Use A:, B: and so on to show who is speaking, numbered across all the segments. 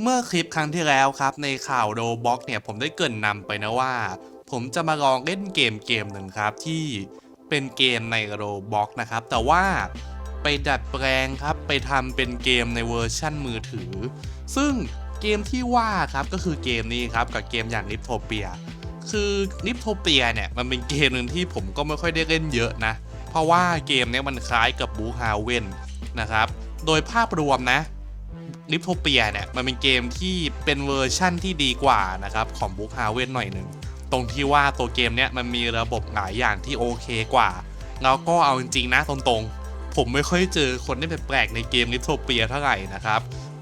A: เมื่อคลิปครั้งที่แล้วครับในข่าวโรบ็อกเนี่ยผมได้เกินนำไปนะว่า ผมจะมาลองเล่นเกมเกมหนึ่งครับที่เป็นเกมในโรบ็อกนะครับ แต่ว่าไปดัดแปลงครับไปทำเป็นเกมในเวอร์ชั่นมือถือ ซึ่งเกมที่ว่าครับก็คือเกมนี้ครับกับเกมอย่างนิ p โทเปีย คือนิ p โทเปียเนี่ยมันเป็นเกมหนึ่งที่ผมก็ไม่ค่อยได้เล่นเยอะนะ เพราะว่าเกมนี้มันคล้ายกับบูฮาเวนนะครับ โดยภาพรวมนะ นิ p โทเปียเนี่ย มันเป็นเกมที่เป็นเวอร์ชั่นที่ดีกว่านะครับ ของบุ๊กฮาเวนหน่อยหนึ่ง ตรงที่ว่าตัวเกมเนี้ยมันมีระบบหลายอย่างที่โอเคกว่า แล้วก็เอาจริงๆนะตรงๆ ผมไม่ค่อยเจอคนที่แปลกๆในเกมนิ p โทเปียเท่าไหร่นะครับ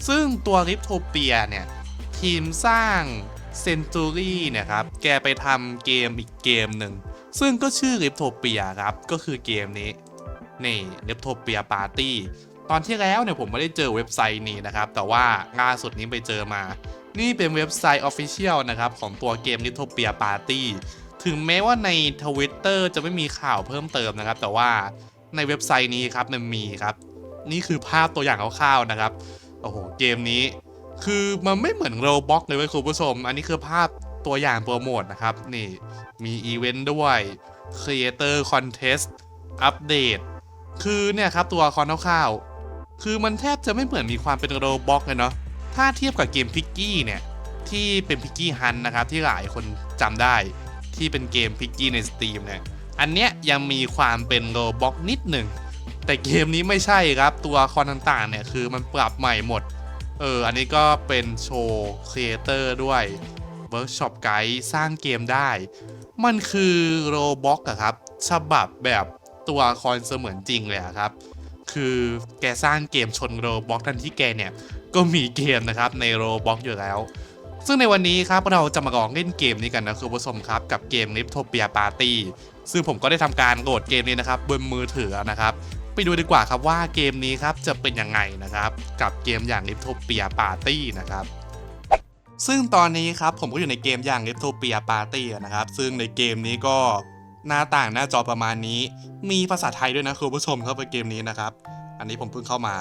A: ซึ่งตัวนิ p โทเปียเนี่ย ทีมสร้างเซนตูรี่เนี่ยครับ แกไปทำเกมอีกเกมหนึ่ง ซึ่งก็ชื่อลิปโทเปียครับ ก็คือเกมนี้ นี่ลิปโทเปียปาร์ตี้ ตอนที่แล้วเนี่ยผมไม่ได้เจอเว็บไซต์นี้นะครับ แต่ว่าล่าสุดนี้ไปเจอมา นี่เป็นเว็บไซต์ Official นะครับ ของตัวเกม l i t t l e p e a Party ถึงแม้ว่าใน Twitter จะไม่มีข่าวเพิ่มเติมนะครับ แต่ว่าในเว็บไซต์นี้ครับมันมีครับ นี่คือภาพตัวอย่างคร่าวๆนะครับ โอ้โห เกมนี้ คือมันไม่เหมือนโรบ็อกเลยเว้ยคุณผู้ชม อันนี้คือภาพตัวอย่างโปรโมทนะครับ นี่มีอีเวนต์ด้วย Creator Contest อัปเดต คือเนี่ยครับตัวครคร่าวๆ คือมันแทบจะไม่เหมือนมีความเป็นโรบ็อกเลยเนาะถ้าเทียบกับเกมพิกกี้เนี่ยที่เป็นพิกกี้ฮันนะครับที่หลายคนจำได้ที่เป็นเกมพิกกี้ใน Steam เนี่ยอันเนี้ยยังมีความเป็นโรบ็อกนิดหนึ่งแต่เกมนี้ไม่ใช่ครับตัวละครต่างๆเนี่ยคือมันปรับใหม่หมดเอออันนี้ก็เป็นโชว์ครีเอเตอร์ด้วยเวิร์กช็อปไกด์สร้างเกมได้ มันคือโรบ็อกอะครับ ฉบับแบบตัวละครเสมือนจริงเลยอะครับ คือแกสร้างเกมชนโรบ็อกทันที่แกเนี่ย ก็มีเกมนะครับในโรบ็อกอยู่แล้ว ซึ่งในวันนี้ครับเราจะมาลองเล่นเกมนี้กันนะคุณผู้ชมครับกับเกม l i p t o p i a Party ซึ่งผมก็ได้ทำการโหลดเกมนี้นะครับบนมือถือนะครับ ไปดูดีกว่าครับว่าเกมนี้ครับจะเป็นยังไงนะครับกับเกมอย่าง l i p t o p i a Party นะครับซึ่งตอนนี้ครับผมก็อยู่ในเกมอย่าง l i p t o p i a Party นะครับซึ่งในเกมนี้ก็ หน้าต่างหน้าจอประมาณนี้ มีภาษาไทยด้วยนะคุณผู้ชมครับในเกมนี้นะครับ อันนี้ผมเพิ่งเข้ามา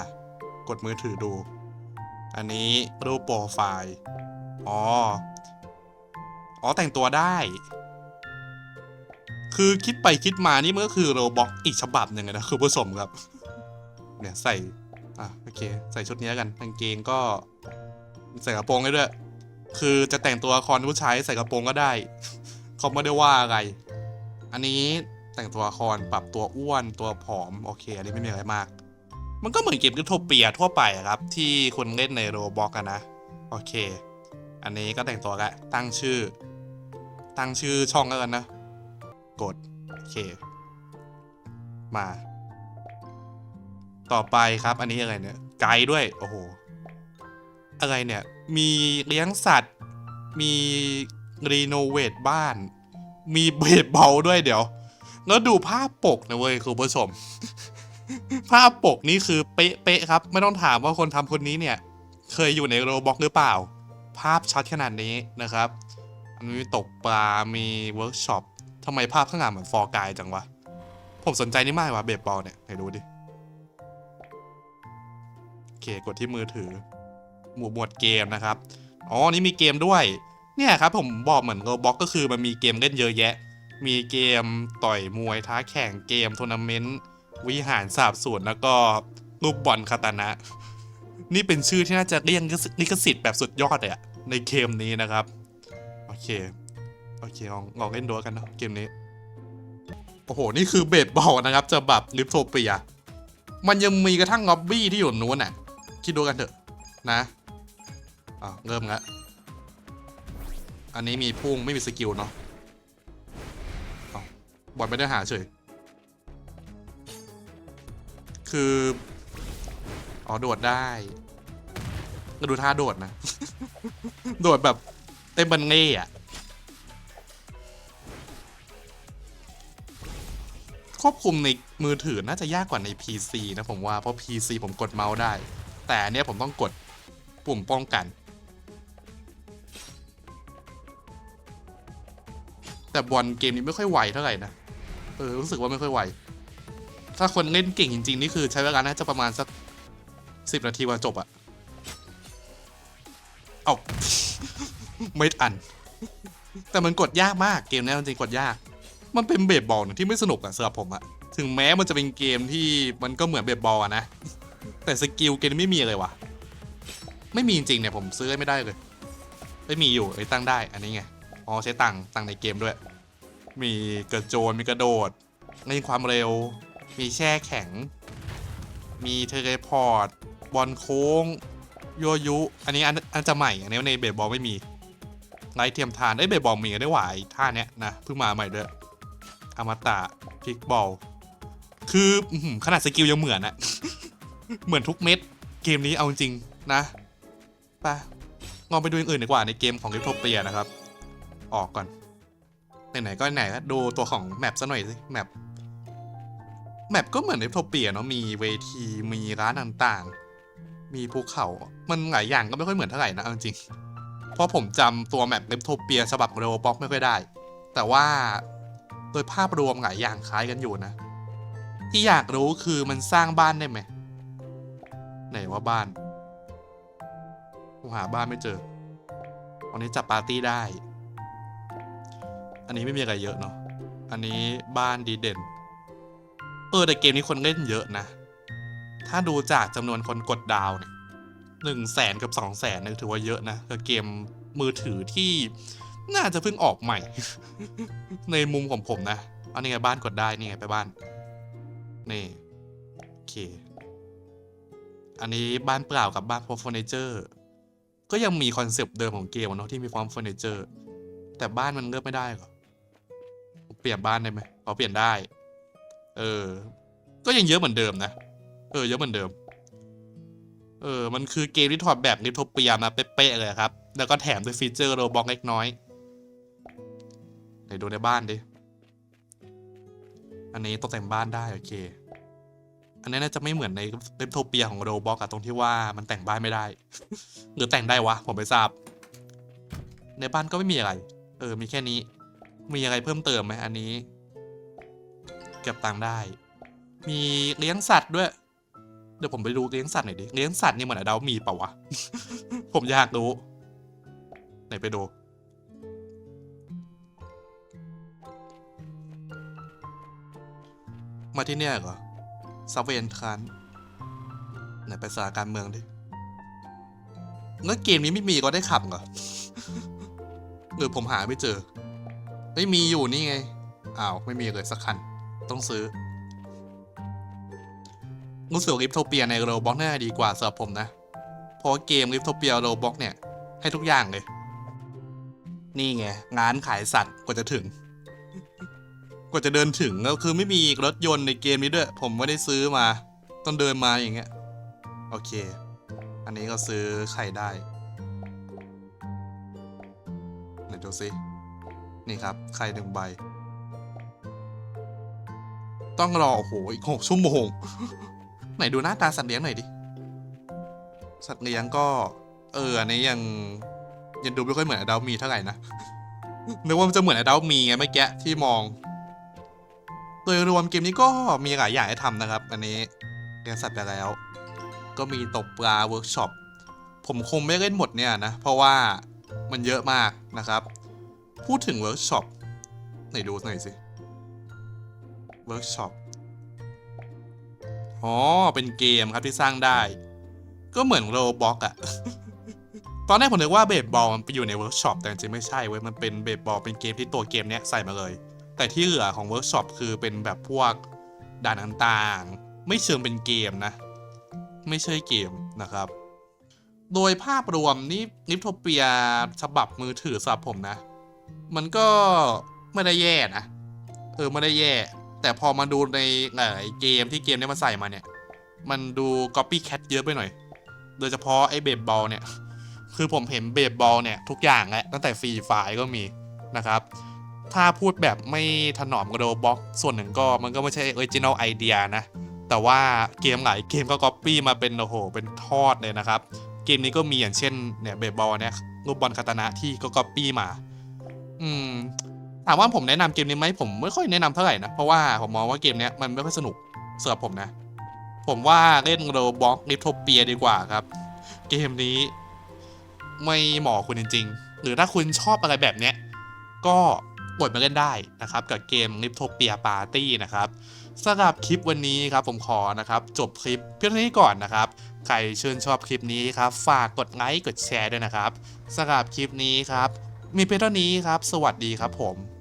A: กดมือถือดู อันนี้รูปโปรไฟล์ อ๋อ อ๋อแต่งตัวได้ คือคิดไปคิดมานี่มันก็คือโรบ็อกอีกฉบับหนึ่งนะคุณผู้ชมครับ เนี่ยใส่ อะโอเค ใส่ชุดนี้แล้วกันกางเกงก็ใส่กระโปรงได้ด้วย คือจะแต่งตัวละครผู้ชายใส่กระโปรงก็ได้เขาไม่ได้ว่าอะไร อันนี้แต่งตัวละครปรับตัวอ้วนตัวผอม โอเค อันนี้ไม่มีอะไรมาก มันก็เหมือนเกมลิโทเปียทั่วไปอะครับ ที่คุณเล่นในโรบ็อกกันนะ โอเค อันนี้ก็แต่งตัวล้วตั้งชื่อ ตั้งชื่อช่องแล้วกันนะ กด โอเค มา ต่อไปครับ อันนี้อะไรเนี่ย ไกด์ด้วย โอ้โห อะไรเนี่ย มีเลี้ยงสัตว์ มีรีโนเวทบ้าน มีเบสบอลด้วยเดี๋ยว แล้วดูภาพปกนะเว้ยคุณผู้ชม ภาพปกนี่คือเป๊ะๆครับ ไม่ต้องถามว่าคนทำคนนี้เนี่ย เคยอยู่ในโรบ็อกหรือเปล่า ภาพชัดขนาดนี้นะครับอันนี้ตกปลา มีเวิร์กช็อปทำไมภาพข้างหลังเหมือนฟอร์กายจังวะ ผมสนใจนี่มากว่ะเบสบอลเนี่ยไหนดูดิ โอเค กดที่มือถือ หมวดหมวดเกมนะครับ อ๋อ นี่มีเกมด้วย เนี่ยครับผมบอกเหมือนโรบ็อกก็คือมันมีเกมเล่นเยอะแยะ มีเกมต่อยมวยท้าแข่งเกมทัวร์นาเมนต์วิหารสาบสูญแล้วก็รูปบอลคาตานะ นี่เป็นชื่อที่น่าจะเรียกลิขสิทธิ์แบบสุดยอดเลยอะในเกมนี้นะครับ โอเค โอเคลองลองเล่นดูกันเนาะเกมนี้ โอ้โห นี่คือเบสบอลนะครับ จะแบบลิฟโทเปีย มันยังมีกระทั่งล็อบบี้ที่อยู่นู้นน่ะ คิดดูกันเถอะนะอ่าเริ่มละ อันนี้มีพุ่งไม่มีสกิลเนาะอ้าวบอลไม่ได้หาเฉย คือ อ๋อ โดดได้ก็ดูท่าโดดนะ โดดแบบเต้นบันเง่อะควบคุมในมือถือน่าจะยากกว่าใน PC นะผมว่า เพราะ PC ผมกดเมาส์ได้ แต่อันเนี้ยผมต้องกดปุ่มป้องกัน แต่บอลเกมนี้ไม่ค่อยไวเท่าไหร่นะเออรู้สึกว่าไม่ค่อยไวถ้าคนเล่นเก่งจริงๆนี่คือใช้เวลาน่าจะประมาณสักสิบนาทีกว่าจบอะเอาไม่อัน แต่มันกดยากมากเกมนี้จริงๆกดยาก มันเป็นเบสบอลที่ไม่สนุกอะสำหรับผมอะถึงแม้มันจะเป็นเกมที่มันก็เหมือนเบสบอลอะนะแต่สกิลเกมไม่มีเลยวะไม่มีจริงๆเนี่ยผมซื้อไม่ได้เลย ไม่มีอยู่ไอ้ตั้งได้ อันนี้ไงอ๋อใช้ตังค์ตังค์ในเกมด้วย มีกระโจน มีกระโดดมีความเร็ว มีแช่แข็ง มีเทเลพอร์ต บอลโค้งโยยุ อันนี้อันอันจะใหม่อันนี้ในเบสบอลไม่มีไลท์เทียมทานได้เบสบอลมีได้หวายท่าเนี้ยนะเพิ่งมาใหม่ด้วยอมตะพิกบอลคือขนาดสกิลยังเหมือนอะเหมือนทุกเม็ด เกมนี้เอาจริงนะไปลองไปดูอย่างอื่นดีกว่าในเกมของลิทโทเปียนะครับ ออกก่อน ไหนๆก็ไหนก็ดูตัวของแมปซะหน่อยสิแมปแมปก็เหมือนลิทโทเปียเนาะมีเวทีมีร้านต่างๆ มีภูเขามันหลายอย่างก็ไม่ค่อยเหมือนเท่าไหร่นะจริงเพราะผมจำตัวแมปลิทโทเปียฉบับเรโรบ็อกไม่ค่อยได้ แต่ว่าโดยภาพรวมหลายอย่างคล้ายกันอยู่นะ ที่อยากรู้คือมันสร้างบ้านได้ไหมไหนว่าบ้านผมหาบ้านไม่เจออันนี้จับปาร์ตี้ได้ อันนี้ไม่มีอะไรเยอะเนาะ อันนี้บ้านดีเด่น เออแต่เกมนี้คนเล่นเยอะนะ ถ้าดูจากจำนวนคนกดดาวเนี่ยหนึ่งแสนกับสองแสนเนี่ยถือว่าเยอะนะกับเกมมือถือที่น่าจะเพิ่งออกใหม่ ในมุมของผมนะอันนี้ไงบ้านกดได้ นี่ไงไปบ้าน นี่ โอเค อันนี้บ้านเปล่ากับบ้านพร้อมเฟอร์นิเจอร์ ก็ยังมีคอนเซปต์เดิมของเกมเนาะที่มีพร้อมเฟอร์นิเจอร์ แต่บ้านมันเลือกไม่ได้หรอ เปลี่ยนบ้านได้ไหมพอเปลี่ยนได้ เออ ก็ยังเยอะเหมือนเดิมนะ เออ เยอะเหมือนเดิม เออ มันคือเกมที่ถอดแบบนิโทเปียมาเป๊ะๆเลยครับ แล้วก็แถมด้วยฟีเจอร์โรบอกเล็กน้อยไหนดูในบ้านดิ อันนี้ตกแต่งบ้านได้โอเค อันนี้น่าจะไม่เหมือนในเล็บโทเปียของโรบอกอะตรงที่ว่ามันแต่งบ้านไม่ได้ หรือแต่งได้วะ ผมไม่ทราบ ในบ้านก็ไม่มีอะไร เออ มีแค่นี้ มีอะไรเพิ่มเติมไหมอันนี้ เก็บตังค์ได้ มีเลี้ยงสัตว์ด้วย เดี๋ยวผมไปดูเลี้ยงสัตว์หน่อยดิ เลี้ยงสัตว์นี่เหมือนอดามีเปล่าวะ ผมอยากรู้ไหนไปดูมาที่เนี่ยเหรอซับเวนคานไหนไปสาการเมืองดิแล้วเกมนี้ไม่มีก็ได้ขับเหรอหรือผมหาไม่เจอ ไม่มีอยู่นี่ไง อ้าว ไม่มีเลยสักคัน ต้องซื้อรู้สึกลิฟโทเปียในโรบ็อกน่าดีกว่าสำหรับผมนะ เพราะเกมลิฟโทเปียโรบ็อกเนี่ย ให้ทุกอย่างเลย นี่ไงงานขายสัตว์กว่าจะถึง กว่าจะเดินถึงก็คือไม่มีรถยนต์ในเกมนี้ด้วย ผมไม่ได้ซื้อมา ต้องเดินมาอย่างเงี้ย โอเค อันนี้ก็ซื้อไข่ได้ไหนดูสิ นี่ครับไข่หนึ่งใบ ต้องรอโอ้โหอีกหกชั่วโมง ไหนดูหน้าตาสัตว์เลี้ยงหน่อยดิ สัตว์เลี้ยงก็ เอออันนี้ยังยังดูไม่ค่อยเหมือนอดามีเท่าไหร่นะนึกว่ามันจะเหมือนอดามีไงเมื่อกี้ที่มอง โดยรวมเกมนี้ก็มีหลายอย่างให้ทำนะครับ อันนี้เลี้ยงสัตว์ไปแล้ว ก็มีตกปลาเวิร์กช็อปผมคงไม่เล่นหมดเนี่ยนะ เพราะว่ามันเยอะมากนะครับ พูดถึงเวิร์กช็อปไหนดูหน่อยสิเวิร์กช็อปอ๋อ เป็นเกมครับที่สร้างได้ ก็เหมือนโรบ็อกอะตอนแรกผมนึกว่าเบสบอลมันไปอยู่ในเวิร์กช็อปแต่จริงๆไม่ใช่เว้ยมันเป็นเบสบอลเป็นเกมที่ตัวเกมเนี้ยใส่มาเลย แต่ที่เหลือของเวิร์กช็อปคือเป็นแบบพวกด่านต่างๆ ไม่เชิงเป็นเกมนะ ไม่ใช่เกมนะครับ โดยภาพรวมนี่นิฟโทเปียฉบับมือถือสำหรับผมนะ มันก็ไม่ได้แย่นะ เออไม่ได้แย่ แต่พอมาดูในเอ่อเกมที่เกมเนี้ยมันใส่มาเนี่ย มันดู copycat เยอะไปหน่อย โดยเฉพาะไอ้เบสบอลเนี่ย คือผมเห็นเบสบอลเนี่ย ทุกอย่างแหละตั้งแต่ฟรีไฟก็มีนะครับ ถ้าพูดแบบไม่ถนอมกับโรบ็อก ส่วนหนึ่งก็มันก็ไม่ใช่ออริจิน l ลไอเดียนะ แต่ว่าเกมหลายเกมก็ก๊อปปี้มาเป็นโอ้โหเป็นทอดเลยนะครับ เกมนี้ก็มีอย่างเช่นเนี่ยเบสบอลเนี่ยรูปบอลคาตานะที่ก็ก๊อปปี้มา อืมถามว่าผมแนะนำเกมนี้ไหมผมไม่ค่อยแนะนำเท่าไหร่นะ เพราะว่าผมมองว่าเกมเนี้ยมันไม่ค่อยสนุกสำหรับผมนะ ผมว่าเล่นโรบ็อกนิโทเปียดีกว่าครับ เกมนี้ ไม่เหมาะคุณจริง ๆ หรือถ้าคุณชอบอะไรแบบเนี้ยก็กดมาเล่นได้นะครับ กับเกม l i p t o p i a Party นะครับสำหรับคลิปวันนี้ครับผมขอนะครับ จบคลิปเพียงเท่านี้ก่อนนะครับใครชื่นชอบคลิปนี้ครับ ฝากกดไลค์กดแชร์ด้วยนะครับสำหรับคลิปนี้ครับ มีเพียงเท่านี้ครับ สวัสดีครับผม